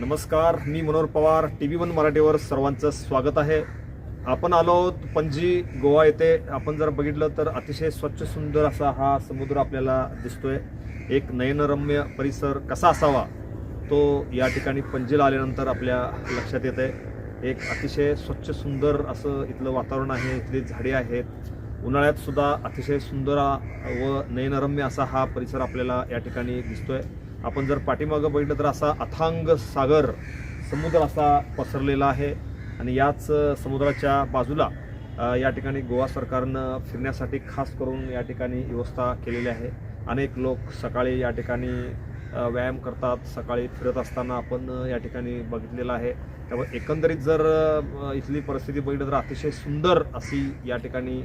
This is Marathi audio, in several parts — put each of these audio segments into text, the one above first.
नमस्कार मी Manohar Pawar T V one मराठीवर सर्वांचं स्वागत आहे. आपण आलो आहोत पणजी गोवा येथे. आपण जर बघितलं तर अतिशय स्वच्छ सुंदर असा हा समुद्र आपल्याला दिसतोय. एक नयनरम्य परिसर कसा असावा तो या ठिकाणी पणजीला आल्यानंतर आपल्या लक्षात येत आहे एक अतिशय स्वच्छ सुंदर असं इथलं वातावरण आहे इथली झाडे आहेत. उन्हाळ्यात सुद्धा अतिशय सुंदर व नयनरम्य असा हा परिसर आपल्याला या ठिकाणी दिसतोय. आपण जर पाठीमागं बघितलं तर असा अथांग सागर समुद्र असा पसरलेला आहे. आणि याच समुद्राच्या बाजूला या ठिकाणी गोवा सरकारनं फिरण्यासाठी खास करून या ठिकाणी व्यवस्था केलेली आहे. अनेक लोक सकाळी या ठिकाणी व्यायाम करतात. सकाळी फिरत असताना आपण या ठिकाणी बघितलेलं आहे. त्यामुळे एकंदरीत जर इथली परिस्थिती बघितलं तर अतिशय सुंदर अशी या ठिकाणी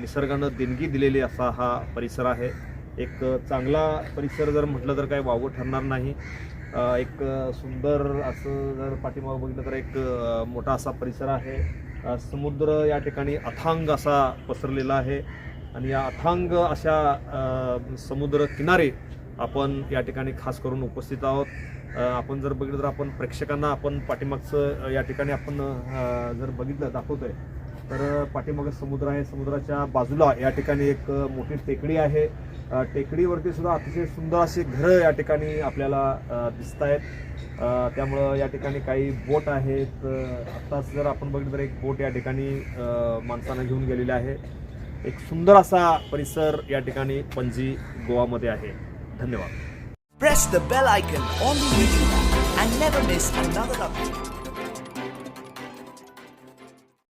निसर्गानं देणगी दिलेली असा हा परिसर आहे. एक चांगला परिसर जर म्हटलं तर काही वावं ठरणार नाही. एक सुंदर असं जर पाठीमागं बघितलं तर एक मोठा असा परिसर आहे. समुद्र या ठिकाणी अथांग असा पसरलेला आहे. आणि या अथांग अशा समुद्र किनारे आपण या ठिकाणी खास करून उपस्थित आहोत. आपण जर बघितलं तर आपण प्रेक्षकांना आपण पाठीमागचं या ठिकाणी आपण जर बघितलं दाखवतोय. तर पाठीमागं समुद्र आहे. समुद्राच्या बाजूला या ठिकाणी एक मोठी टेकडी आहे. टेकडीवरती सुद्धा अतिशय सुंदर अशी घरं या ठिकाणी आपल्याला दिसत आहेत त्यामुळं या ठिकाणी काही बोट आहेत. आत्ताच जर आपण बघितलं तर एक बोट या ठिकाणी माणसानं घेऊन गेलेली आहे. एक सुंदर असा परिसर या ठिकाणी पणजी गोवामध्ये आहे. धन्यवाद. Press the bell icon on the YouTube and never miss another update.